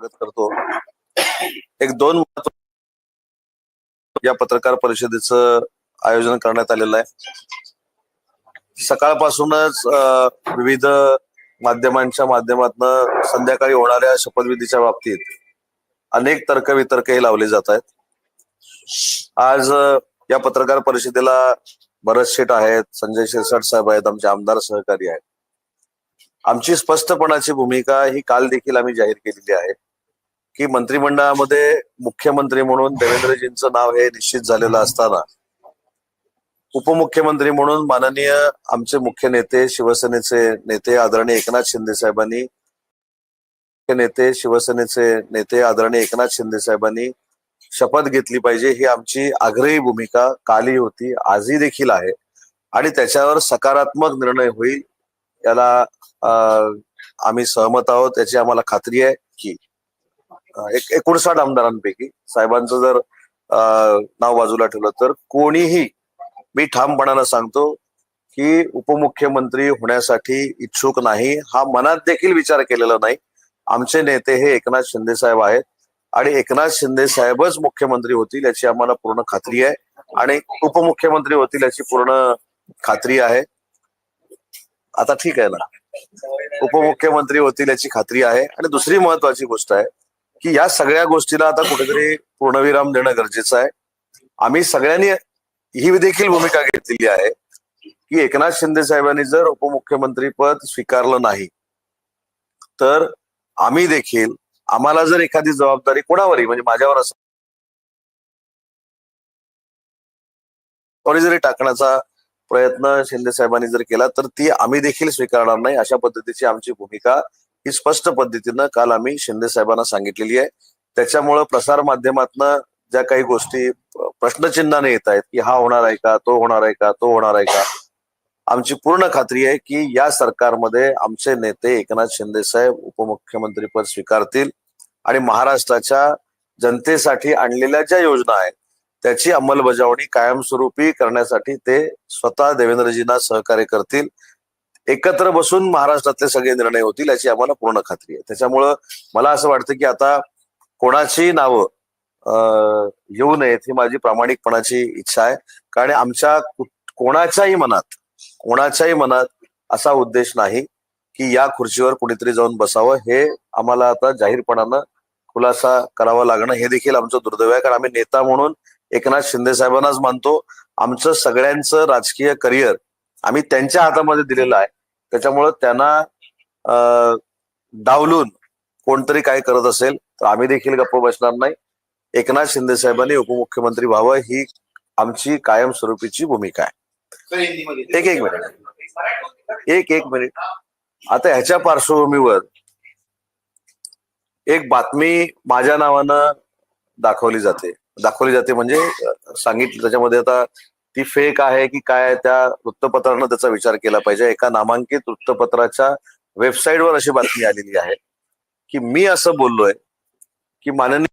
स्वागत करतो. एक दोन महत्त्व या पत्रकार परिषदेचं आयोजन करण्यात आलेलं आहे. सकाळपासूनच विविध माध्यमांच्या माध्यमातून संध्याकाळी होणाऱ्या शपथविधीच्या बाबतीत अनेक तर्कवितर्कही लावले जात आहेत. आज या पत्रकार परिषदेला भरत शेठ आहेत संजय शिरसाट साहेब आहेत आमचे आमदार सहकारी आहेत. आमची स्पष्टपणाची भूमिका ही काल देखील आम्ही जाहीर केलेली आहे. की मंत्रिमंडळामध्ये मुख्यमंत्री म्हणून देवेंद्रजींचं नाव हे निश्चित झालेलं असताना उपमुख्यमंत्री म्हणून माननीय आमचे मुख्य नेते शिवसेनेचे नेते आदरणीय एकनाथ शिंदे साहेबांनी मुख्य नेते शिवसेनेचे नेते आदरणीय एकनाथ शिंदे साहेबांनी शपथ घेतली पाहिजे. ही आमची आग्रही भूमिका कालही होती आजही देखील आहे. आणि त्याच्यावर सकारात्मक निर्णय होईल याला आम्ही सहमत आहोत याची आम्हाला खात्री आहे की एक एकोणसाठ आमदारांपैकी. साहेबांचं जर नाव बाजूला ठेवलं तर कोणीही मी ठामपणानं सांगतो की उपमुख्यमंत्री होण्यासाठी इच्छुक नाही. हा मनात देखील विचार केलेला नाही. आमचे नेते हे एकनाथ शिंदे साहेब आहेत आणि एकनाथ शिंदे साहेबच मुख्यमंत्री होतील याची आम्हाला पूर्ण खात्री आहे आणि उपमुख्यमंत्री होतील याची पूर्ण खात्री आहे. आता ठीक आहे ना. उपमुख्यमंत्री होतील याची खात्री आहे आणि दुसरी महत्वाची गोष्ट आहे की या सगळ्या गोष्टीला आता कुठेतरी पूर्णविराम देणं गरजेचं आहे. आम्ही सगळ्यांनी ही देखील भूमिका घेतलेली आहे की एकनाथ शिंदे साहेबांनी जर उपमुख्यमंत्री पद स्वीकारलं नाही तर आम्ही देखील आम्हाला जर एखादी जबाबदारी कोणावरही म्हणजे माझ्यावर असं कोणी जरी टाकण्याचा प्रयत्न शिंदे साहेबांनी जर केला तर ती आम्ही देखील स्वीकारणार नाही अशा पद्धतीची आमची भूमिका ही स्पष्ट पद्धतीनं काल आम्ही शिंदे साहेबांना सांगितलेली आहे. त्याच्यामुळं प्रसार माध्यमातनं ज्या काही गोष्टी प्रश्नचिन्हाने येत आहेत की हा होणार आहे का तो होणार आहे का तो होणार आहे का आमची पूर्ण खात्री आहे की या सरकारमध्ये आमचे नेते एकनाथ शिंदे साहेब उपमुख्यमंत्री पद स्वीकारतील आणि महाराष्ट्राच्या जनतेसाठी आणलेल्या ज्या योजना आहेत त्याची अंमलबजावणी कायमस्वरूपी करण्यासाठी ते स्वतः देवेंद्रजींना सहकार्य करतील. एकत्र बसून महाराष्ट्रातले सगळे निर्णय होतील याची आम्हाला पूर्ण खात्री आहे. त्याच्यामुळं मला असं वाटतं की आता कोणाची नावं येऊ नयेत ही माझी प्रामाणिकपणाची इच्छा आहे. कारण आमच्या कोणाच्याही मनात कोणाच्याही मनात असा उद्देश नाही की या खुर्चीवर कुणीतरी जाऊन बसावं. हे आम्हाला आता जाहीरपणानं खुलासा करावा लागणं हे देखील आमचं दुर्दैव आहे. कारण आम्ही नेता म्हणून एकनाथ शिंदे साहेबांनाच मानतो. आमचं सगळ्यांचं राजकीय करिअर आम्ही त्यांच्या हातामध्ये दिलेलं आहे. त्याच्यामुळं त्यांना डावलून कोणतरी काय करत असेल तर आम्ही देखील गप्प बसणार नाही. एकनाथ शिंदे साहेबांनी उपमुख्यमंत्री व्हावं ही आमची कायमस्वरूपीची भूमिका आहे. एक एक मिनिट. एक एक मिनिट. आता ह्याच्या पार्श्वभूमीवर एक बातमी माझ्या नावानं दाखवली जाते. दाखवली जाते म्हणजे सांगितलं त्याच्यामध्ये आता ती फेक आहे की काय त्या वृत्तपत्रानं त्याचा विचार केला पाहिजे. एका नामांकित वृत्तपत्राच्या वेबसाईटवर अशी बातमी आलेली आहे की मी असं बोललोय की माननीय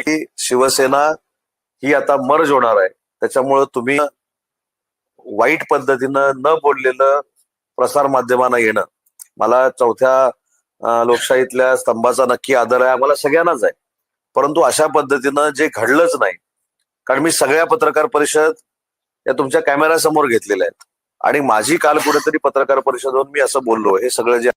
की शिवसेना ही आता मर्ज होणार आहे. त्याच्यामुळं तुम्ही वाईट पद्धतीनं न बोललेलं प्रसार माध्यमांना येणं. मला चौथ्या लोकशाहीतल्या स्तंभाचा नक्की आदर आहे. आम्हाला सगळ्यांनाच आहे. परंतु अशा पद्धतीनं जे घडलंच नाही कारण मी सगळ्या पत्रकार परिषद या तुमच्या कॅमेऱ्यासमोर घेतलेल्या आहेत. आणि माझी काल कुठेतरी पत्रकार परिषद होऊन मी असं बोललो हे सगळं जे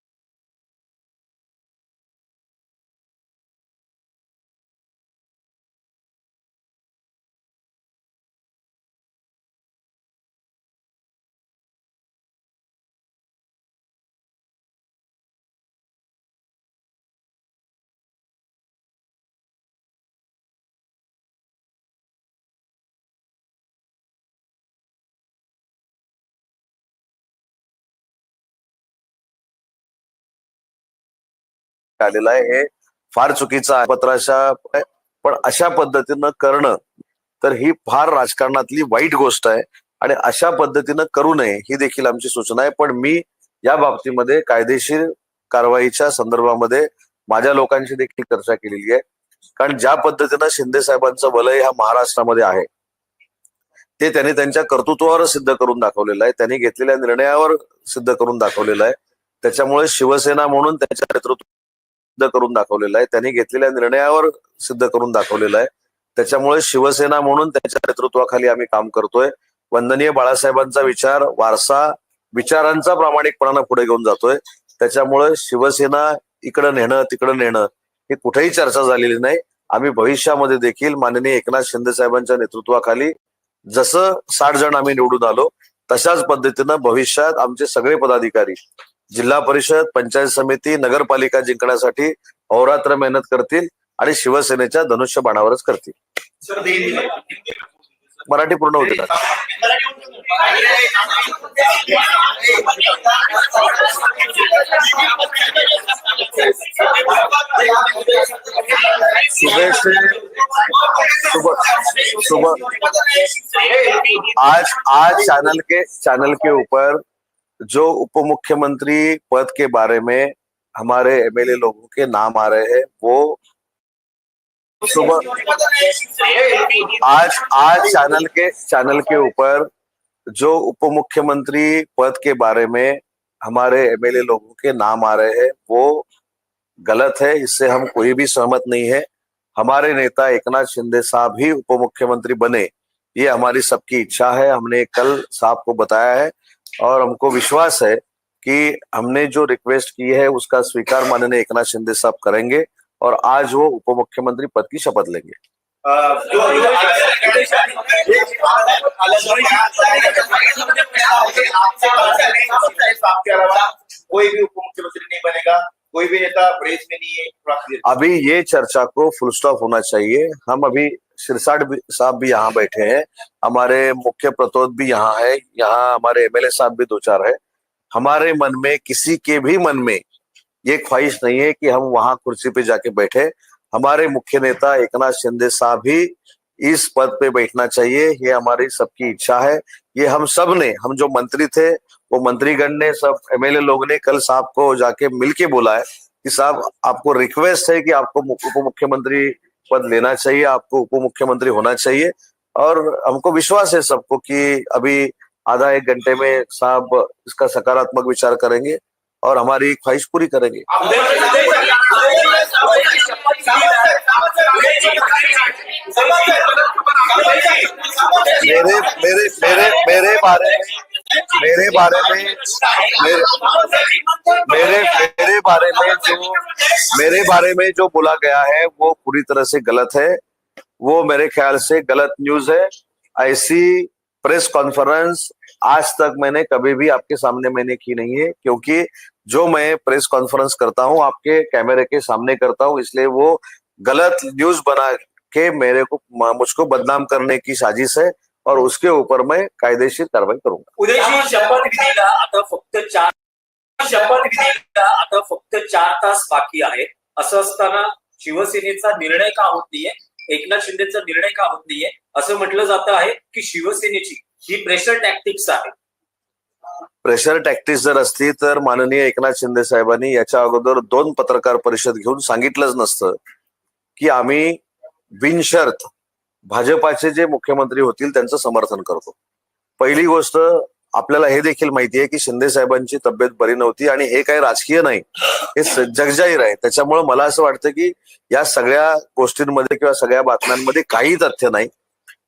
आलेलं आहे. हे फार चुकीचं आहे. पण अशा पद्धतीनं करणं तर ही फार राजकारणातली वाईट गोष्ट आहे आणि अशा पद्धतीनं करू नये ही देखील आमची सूचना आहे. पण मी या बाबतीमध्ये कायदेशीर कारवाईच्या संदर्भामध्ये माझ्या लोकांशी देखील चर्चा केलेली आहे. कारण ज्या पद्धतीनं शिंदे साहेबांचं वलय ह्या महाराष्ट्रामध्ये आहे ते त्यांनी त्यांच्या कर्तृत्वावर सिद्ध करून दाखवलेलं आहे. त्यांनी घेतलेल्या निर्णयावर सिद्ध करून दाखवलेलं आहे. त्याच्यामुळे शिवसेना म्हणून त्यांच्या नेतृत्व सिद्ध करून दाखवलेलं आहे. त्यांनी घेतलेल्या निर्णयावर सिद्ध करून दाखवलेलं आहे. त्याच्यामुळे शिवसेना म्हणून त्यांच्या नेतृत्वाखाली आम्ही काम करतोय. वंदनीय बाळासाहेबांचा विचार वारसा विचारांचा प्रामाणिकपणानं पुढे घेऊन जातोय. त्याच्यामुळे शिवसेना इकडं नेणं तिकडं नेणं ही कुठेही चर्चा झालेली नाही. आम्ही भविष्यामध्ये देखील माननीय एकनाथ शिंदे साहेबांच्या नेतृत्वाखाली जसं साठ जण आम्ही निवडून आलो तशाच पद्धतीनं भविष्यात आमचे सगळे पदाधिकारी जिल्हा परिषद पंचायत समिती नगरपालिका जिंकण्यासाठी अहोरात्र मेहनत करतील आणि शिवसेनेच्या धनुष्य बाणावरच करतील. मराठी पूर्ण होते का? सुबह सुबह आज आज चैनल के चैनल के ऊपर जो उप मुख्यमंत्री पद के बारे में हमारे एमएलए लोगों के नाम आ रहे हैं, वो सुबह आज आज चैनल के चैनल के ऊपर जो उप मुख्यमंत्री पद के बारे में हमारे एमएलए लोगों के नाम आ रहे हैं, वो गलत है, इससे हम कोई भी सहमत नहीं है। हमारे नेता एकनाथ शिंदे साहब ही उप मुख्यमंत्री बने, ये हमारी सबकी इच्छा है, हमने कल साहब को बताया है। और हमको विश्वास है कि हमने जो रिक्वेस्ट की है उसका स्वीकार माननीय एकनाथ शिंदे साहब करेंगे और आज वो उप मुख्यमंत्री पद की शपथ लेंगे। कोई भी उप मुख्यमंत्री नहीं बनेगा कोई भी नेता प्रेस में नहीं है अभी ये चर्चा को फुल स्टॉप होना चाहिए। हम अभी सिरसाट साहब भी यहाँ बैठे हैं। हमारे मुख्य प्रतोद भी यहाँ है। यहाँ हमारे एमएलए साहब भी दो चार है। हमारे मन में, किसी के भी मन में ये ख्वाहिश नहीं है कि हम वहाँ कुर्सी पे जाके बैठे। हमारे मुख्य नेता एकनाथ शिंदे साहब ही इस पद पे बैठना चाहिए। ये हमारी सबकी इच्छा है। ये हम सबने, हम जो मंत्री थे, वो मंत्रीगण ने, सब एमएलए लोग ने कल साहब को जाके मिलके बोला है कि साहब, आपको रिक्वेस्ट है कि आपको उप मुख्यमंत्री पद लेना चाहिए आपको उप मुख्यमंत्री होना चाहिए और हमको विश्वास है सबको कि अभी आधा एक घंटे में साहब इसका सकारात्मक विचार करेंगे और हमारी ख्वाहिश पूरी करेंगे मेरे मेरे मेरे मेरे बारे मेरे बारे में, मेरे मेरे मेरे बारे में जो, मेरे बारे में जो बोला गया है, वो पूरी तरह से गलत है। वो मेरे ख्याल से गलत न्यूज़ है। ऐसी प्रेस कॉन्फ्रेंस आज तक मैंने कभी भी आपके सामने मैंने की नहीं है, क्योंकि जो मैं प्रेस कॉन्फ्रेंस करता हूँ, आपके कैमरे के सामने करता हूँ, इसलिए वो गलत न्यूज़ बना के मेरे को, मुझको बदनाम करने की साजिश है। और उसके ऊपर मैं कायदेशीर कार्रवाई करूंगा। उद्याची शपथविधीला आता फक्त चार शपथविधीला आता फक्त चार तास बाकी आहे. असं असताना शिवसेनेचा निर्णय का होत नाहीये? एकनाथ शिंदेचा निर्णय का होत नाहीये? असं म्हटलं जात आहे की शिवसेनेची ही प्रेशर टॅक्टिक्स आहे. प्रेशर टॅक्टिस जर असती तर माननीय एकनाथ शिंदे साहेबांनी याच्या अगोदर दोन पत्रकार परिषद घेऊन सांगितलंच नसतं की आम्ही बिनशर्त भाजपाचे जे मुख्यमंत्री होतील त्यांचं समर्थन करतो. पहिली गोष्ट आपल्याला हे देखील माहिती आहे की शिंदे साहेबांची तब्येत बरी नव्हती आणि हे काही राजकीय नाही. हे जगजाहीर आहे. त्याच्यामुळे मला असं वाटतं की या सगळ्या गोष्टींमध्ये किंवा सगळ्या बातम्यांमध्ये काही तथ्य नाही.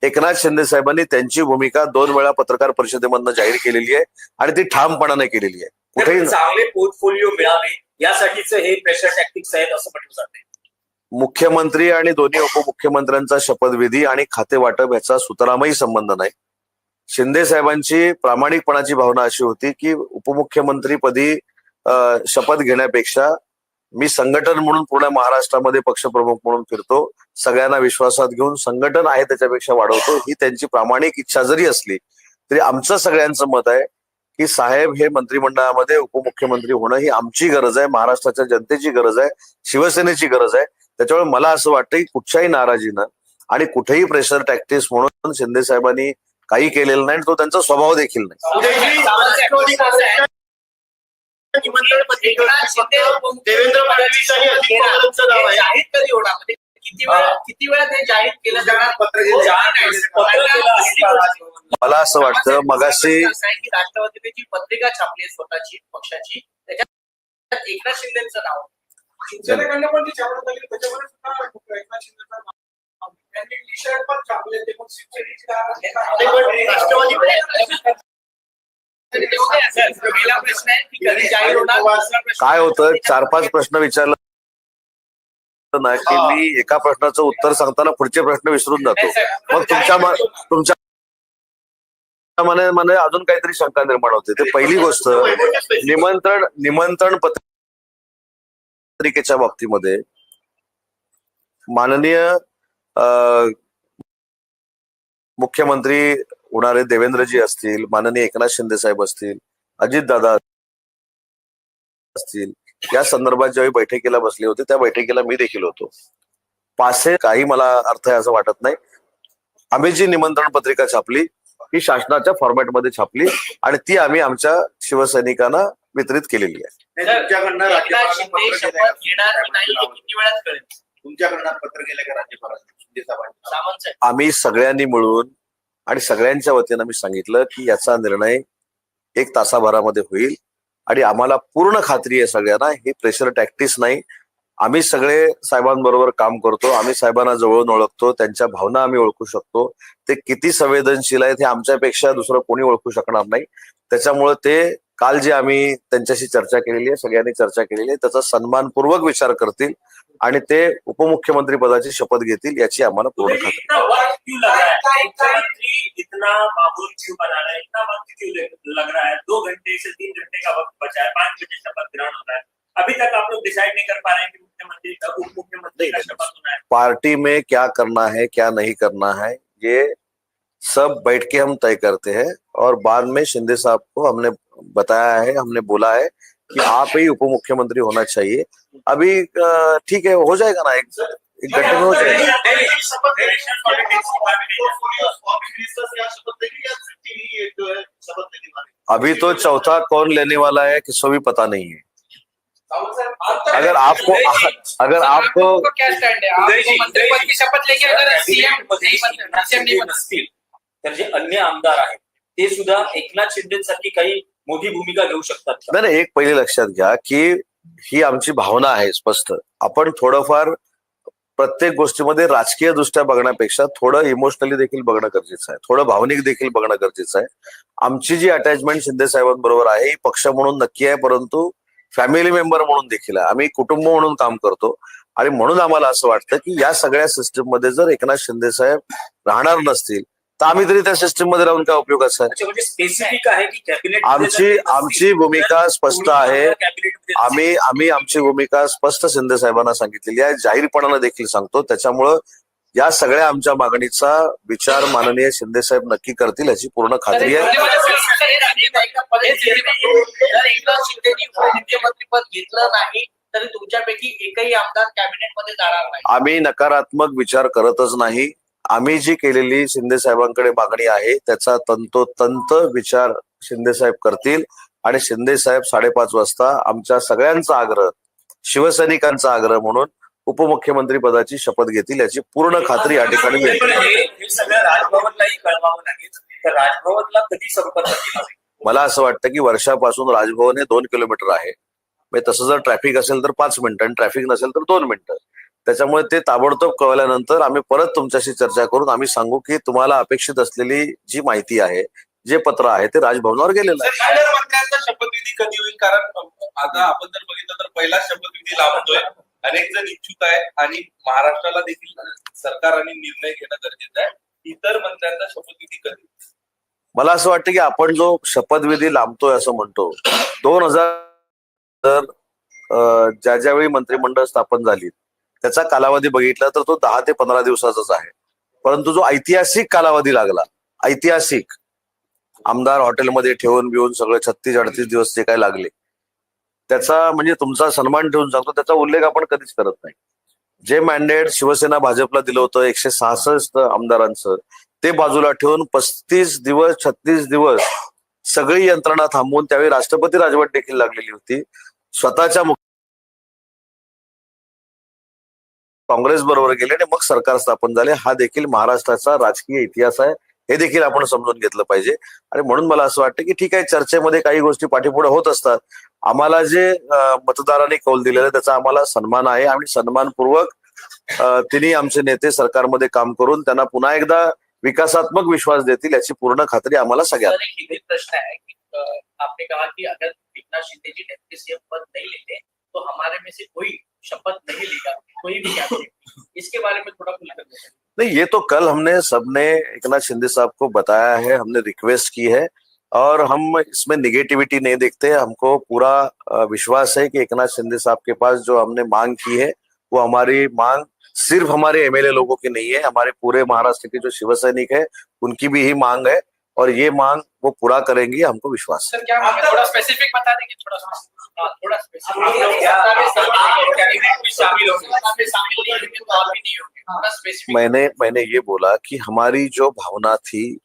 एकनाथ शिंदे साहेबांनी त्यांची भूमिका दोन वेळा पत्रकार परिषदेमधनं जाहीर केलेली आहे आणि ती ठामपणाने केलेली आहे. कुठेही चांगले पोर्टफोलिओ मिळावे यासाठीच हे प्रेशर टॅक्टिक्स आहेत असं म्हटलं जाते मुख्यमंत्री आणि दोन्ही उपमुख्यमंत्र्यांचा शपथविधी आणि खाते वाटप याचा सुतरामही संबंध नाही. शिंदे साहेबांची प्रामाणिकपणाची भावना अशी होती की उपमुख्यमंत्रीपदी शपथ घेण्यापेक्षा मी संघटन म्हणून पूर्ण महाराष्ट्रामध्ये पक्षप्रमुख म्हणून फिरतो सगळ्यांना विश्वासात घेऊन संघटन आहे त्याच्यापेक्षा वाढवतो ही त्यांची प्रामाणिक इच्छा जरी असली तरी आमचं सगळ्यांचं मत आहे की साहेब हे मंत्रिमंडळामध्ये उपमुख्यमंत्री होणं ही आमची गरज आहे महाराष्ट्राच्या जनतेची गरज आहे शिवसेनेची गरज आहे. त्याच्यामुळे मला असं वाटतं की कुठच्याही नाराजीनं आणि कुठेही प्रेशर टॅक्टिस म्हणून शिंदे साहेबांनी काही केलेलं नाही आणि तो त्यांचा स्वभाव देखील नाही. देवेंद्र फडणवीस आणि अजित पवारांचं नाव आहे. जाहीर कधी होणार किती वेळा किती वेळा ते जाहीर केलं जाणार पत्र जे चार पत्र केलं आहे का राजभवनला? मला असं वाटतं मगाशी जी पत्रिका छापली आहे स्वतःची पक्षाची. त्याच्यात एकनाथ शिंदेचं नाव. शिवसेनेकडनं पण ती छापण्यात आली त्याच्यामध्ये सुद्धा एकनाथ शिंदेचं नाव. त्यांनी टी शर्ट पण छापले ते पण शिवसेनेची ते पण राष्ट्रवादी पहिला प्रश्न आहे की कधी जाहीर होणार दुसरा प्रश्न काय होतं? चार पाच प्रश्न विचारलं ना की मी एका प्रश्नाचं उत्तर सांगताना पुढचे प्रश्न विसरून जातो. मग तुमच्या तुमच्या मने मने अजून काहीतरी शंका निर्माण होते. ते पहिली गोष्ट निमंत्रण निमंत्रण पत्रिकेच्या बाबतीमध्ये माननीय मुख्यमंत्री होणारे देवेंद्रजी असतील माननीय एकनाथ शिंदे साहेब असतील अजितदादा असतील या संदर्भात ज्यावेळी बैठकीला बसले होते त्या बैठकीला मी देखील होतो. पासे काही मला अर्थ आहे असं वाटत नाही. आम्ही जी निमंत्रण पत्रिका छापली ही शासनाच्या फॉर्मॅटमध्ये छापली आणि ती आम्ही आमच्या शिवसैनिकांना वितरित केलेली आहे. तुमच्याकडनं तुमच्याकडनं पत्र गेलं का राज्यपालांना? आम्ही सगळ्यांनी मिळून आणि सगळ्यांच्या वतीनं मी सांगितलं की याचा निर्णय एक तासाभरामध्ये होईल आणि आम्हाला पूर्ण खात्री आहे सगळ्यांना ही प्रेशर टॅक्टिस नाही. आम्ही सगळे साहेबांबरोबर काम करतो आम्ही साहेबांना जवळून ओळखतो त्यांच्या भावना आम्ही ओळखू शकतो. ते किती संवेदनशील आहेत हे आमच्यापेक्षा दुसरं कोणी ओळखू शकणार नाही. त्याच्यामुळे ते काल जे आम्ही त्यांच्याशी चर्चा केलेली आहे सगळ्यांनी चर्चा केलेली आहे त्याचा सन्मानपूर्वक विचार करतील आणि ते उपमुख्यमंत्री पदाची शपथ घेतील याची आम्हाला पूर्ण खात्री. अभी तक आप लोग डिसाइड नहीं कर पा रहे हैं कि मुख्यमंत्री उप मुख्यमंत्री का शपथ होना है। पार्टी में क्या करना है क्या नहीं करना है ये सब बैठ के हम तय करते हैं और बाद में शिंदे साहब को हमने बताया है हमने बोला है कि आप ही उप मुख्यमंत्री होना चाहिए। अभी ठीक है हो जाएगा ना एक, एक घंटे में हो जाएगा। अभी तो चौथा कौन लेने वाला है किसको भी पता नहीं है। अगर आपको अगर आपको क्या स्टैंड है? आप वो मंत्री पद की शपथ लेंगे अगर सीएम नहीं बनते सीएम नहीं बनते नसतील तर जे अन्य आमदार आहेत ते सुद्धा एकनाथ शिंदेसारखी काही मोठी भूमिका घेऊ शकतात नाही, एक पहिले लक्षात घ्या की ही आमची भावना आहे स्पष्ट. आपण थोडंफार प्रत्येक गोष्टीमध्ये राजकीय दृष्ट्या बघण्यापेक्षा थोडं इमोशनली देखील बघणं गरजेचं आहे. थोडं भावनिक देखील बघणं गरजेचं आहे. आमची जी अटॅचमेंट शिंदे साहेबांबरोबर आहे ही पक्ष म्हणून नक्की आहे परंतु फॅमिली मेंबर म्हणून देखील आम्ही कुटुंब म्हणून काम करतो. आणि म्हणून आम्हाला असं वाटतं की या सगळ्या सिस्टीममध्ये जर एकनाथ शिंदे साहेब राहणार नसतील तर आम्ही तरी त्या सिस्टीममध्ये राहून काय उपयोगाचं आहे अच्छा, म्हणजे आमची- आमची भूमिका स्पष्ट आहे. आम्ही आम्ही आमची भूमिका स्पष्ट शिंदे साहेबांना सांगितलेली आहे. जाहीरपणानं देखील सांगतो. त्याच्यामुळं या सगळ्या आमच्या मागणीचा विचार माननीय शिंदे साहेब नक्की करतील याची पूर्ण खात्री आहे तरी तुमच्यापैकी एकही आमदार जाणार नाही आम्ही नकारात्मक विचार करतच नाही आम्ही जी केलेली शिंदे साहेबांकडे मागणी आहे त्याचा तंतोतंत विचार शिंदे साहेब करतील आणि शिंदे साहेब साडेपाच वाजता आमच्या सगळ्यांचा आग्रह शिवसैनिकांचा आग्रह म्हणून उपमुख्यमंत्री पदाची शपथ घेतील याची पूर्ण खात्री या ठिकाणी मिळते सगळं राजभवनलाही कळवावं लागेल. तर राजभवनला कधी जाईल? मला असं वाटतं की वर्षापासून राजभवन हे दोन किलोमीटर आहे. म्हणजे तसं जर ट्रॅफिक असेल तर पाच मिनिटं आणि ट्रॅफिक नसेल तर दोन मिनिटं. त्याच्यामुळे ते ताबडतोब कळवल्यानंतर आम्ही परत तुमच्याशी चर्चा करून आम्ही सांगू की तुम्हाला अपेक्षित असलेली जी माहिती आहे जे पत्र आहे ते राजभवनावर गेलेलं आहे. शपथविधी कधी होईल? कारण आता आपण जर बघितलं तर पहिला शपथविधी लावतोय. अनेक जण इच्छुक आहे आणि महाराष्ट्राला देखील सरकारने निर्णय घेणं गरजेचं आहे. इतर मंत्र्यांचा शपथविधी कधी? मला असं वाटतं की आपण जो शपथविधी लांबतोय असं म्हणतो दोन हजार ज्या ज्यावेळी मंत्रिमंडळ स्थापन झाली त्याचा कालावधी बघितला तर तो दहा ते पंधरा दिवसाचाच आहे. परंतु जो ऐतिहासिक कालावधी लागला ऐतिहासिक आमदार हॉटेलमध्ये ठेवून बिवून सगळे छत्तीस अडतीस दिवस जे काय लागले त्याचा म्हणजे तुमचा सन्मान ठेवून सांगतो त्याचा उल्लेख आपण कधीच करत नाही. जे मॅन्डेट शिवसेना भाजपला दिलं होतं एकशे सहासष्ट आमदारांचं ते बाजूला ठेवून पस्तीस दिवस छत्तीस दिवस सगळी यंत्रणा थांबवून त्यावेळी राष्ट्रपती राजवट देखील लागलेली होती. स्वतःच्या काँग्रेस बरोबर गेले आणि मग सरकार स्थापन झाले. हा देखील महाराष्ट्राचा राजकीय इतिहास आहे. हे देखील आपण समजून घेतलं पाहिजे. आणि म्हणून मला असं वाटतं की ठीक आहे चर्चेमध्ये काही गोष्टी पाठीपुढे होत असतात. आम्हाला जे मतदारांनी कौल दिलेला आहे त्याचा आम्हाला सन्मान आहे. आणि सन्मानपूर्वक तिन्ही आमचे नेते सरकारमध्ये काम करून त्यांना पुन्हा एकदा विकासात्मक विश्वास देतील याची पूर्ण खात्री आम्हाला सगळ्यांना. हिंदी प्रश्न है कि आपने कहा कि अगर एकनाथ शिंदे जी सीएम पद नहीं लेते तो हमारे में से कोई शपथ नहीं लेगा कोई भी इसके बारे में थोड़ा। नहीं ये तो कल हमने सबने एकनाथ शिंदे साहब को बताया है हमने रिक्वेस्ट की है। और हम इसमें निगेटिविटी नहीं देखते हमको पूरा विश्वास है कि एकनाथ शिंदे साहब के पास जो हमने मांग की है वो हमारी मांग सिर्फ़ हमारे एमएलए लोगों की नहीं है हमारे पूरे महाराष्ट्र के जो शिव सैनिक है उनकी भी ही मांग है और ये मांग वो पूरा करेंगे हमको विश्वास है सर क्या मांगे? थोड़ा स्पेसिफिक बता देंगे थोड़ा हाँ, तो स्पेसिफिक मैंने मैंने ये बोला कि हमारी जो भावना थी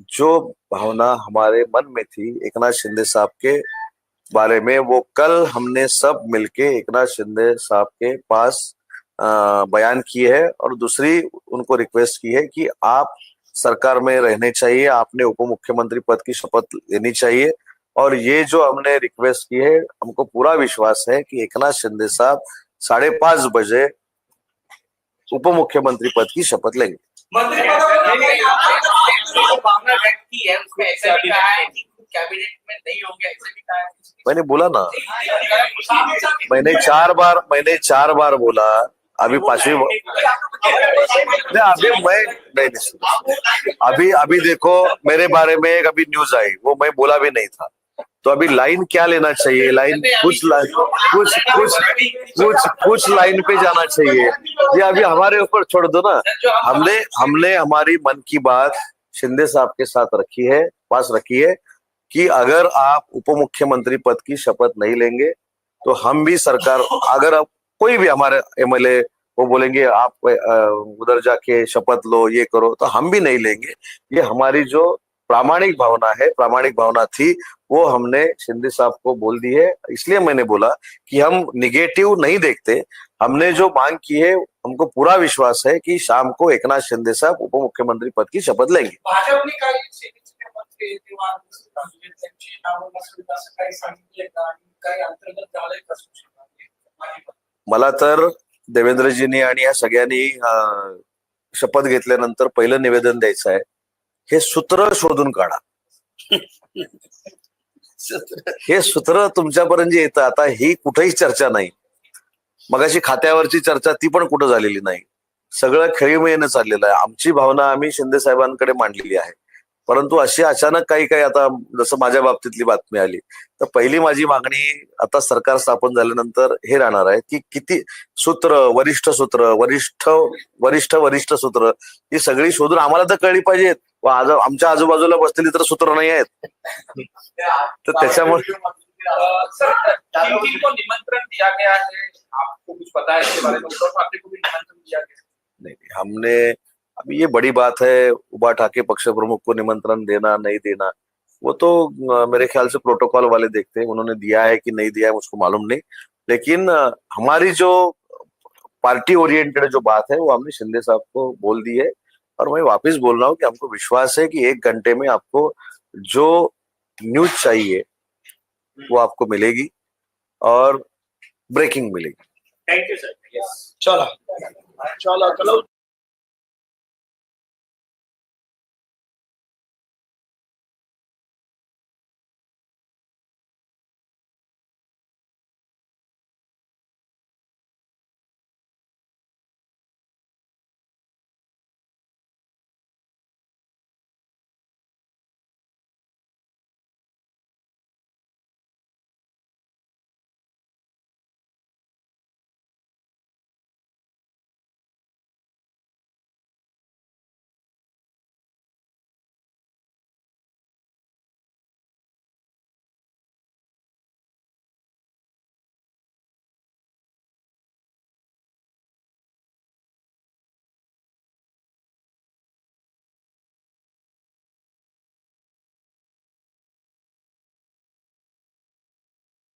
जो भावना हमारे मन में थी एकनाथ शिंदे साहब के बारे में वो कल हमने सब मिलके एकनाथ शिंदे साहब के पास बयान की है और दूसरी उनको रिक्वेस्ट की है कि आप सरकार में रहने चाहिए आपने उप मुख्यमंत्री पद की शपथ लेनी चाहिए। और ये जो हमने रिक्वेस्ट की है हमको पूरा विश्वास है कि एकनाथ शिंदे साहब साढ़े पाँच बजे उप मुख्यमंत्री पद की शपथ लेंगे। जो भावना व्यक्त की है उसमें ऐसा भी कहा है कि कैबिनेट में नहीं होंगे ऐसा भी कहा है मैंने बोला ना। मैंने चार बार मैंने चार बार बोला अभी पांचवी नहीं अभी मैं नहीं नहीं अभी अभी देखो मेरे बारे में एक अभी न्यूज़ आई वो मैं बोला भी नहीं था। तो अभी लाइन क्या लेना चाहिए? लाइन कुछ लाइन कुछ कुछ कुछ कुछ लाइन पे जाना चाहिए। ये अभी हमारे ऊपर छोड़ दो ना। हमने हमने हमारी मन की बात शिंदे साहब के साथ रखी है, पास रखी है कि अगर आप उप मुख्यमंत्री पद की शपथ नहीं लेंगे तो हम भी सरकार, अगर अब कोई भी हमारे एमएलए वो बोलेंगे, आप उधर जाके शपथ लो, ये करो तो हम भी नहीं लेंगे। ये हमारी जो प्रामाणिक भावना है, प्रामाणिक भावना थी, वो हमने शिंदे साहब को बोल दी है। इसलिए मैंने बोला कि हम निगेटिव नहीं देखते हमने जो मांग की है हमको पूरा विश्वास है कि शाम को एकनाथ शिंदे साहब उप मुख्यमंत्री पद की शपथ लेंगे। मला तर देवेंद्रजींनी आणि या सगळ्यांनी शपथ घेतल्यानंतर पहिलं निवेदन द्यायचं आहे हे सूत्र शोधून काढा. हे सूत्र तुमच्यापर्यंत जे येतं. आता ही कुठेही चर्चा नाही. मगाशी खात्यावरची चर्चा ती पण कुठं झालेली नाही. सगळं खेळीमेळीनं चाललेलं आहे. आमची भावना आम्ही शिंदे साहेबांकडे मांडलेली आहे. परंतु अशी अचानक काही काही आता जसं माझ्या बाबतीतली बातमी आली तर पहिली माझी मागणी आता सरकार स्थापन झाल्यानंतर हे राहणार आहे की किती सूत्र वरिष्ठ सूत्र वरिष्ठ वरिष्ठ वरिष्ठ सूत्र ही सगळी शोधून आम्हाला तर कळली पाहिजेत. व आज आमच्या आजूबाजूला बसलेली तर सूत्र नाही आहेत. तर त्याच्यामुळे आपको कुछ पता है इसके बारे में? उद्धव ठाकरे को भी निमंत्रण दिया नहीं, हमने अभी ये बड़ी बात है उबा ठाके पक्ष प्रमुख को निमंत्रण देना नहीं देना वो तो मेरे ख्याल से प्रोटोकॉल वाले देखते हैं उन्होंने दिया है कि नहीं दिया है मुझको मालूम नहीं लेकिन हमारी जो पार्टी ओरिएंटेड जो बात है वो हमने शिंदे साहब को बोल दी है और मैं वापस बोल रहा हूँ कि हमको विश्वास है कि एक घंटे में आपको जो न्यूज़ चाहिए वो आपको मिलेगी और ब्रेकिंग मिलेगी थँक्यू सर चला चला चलो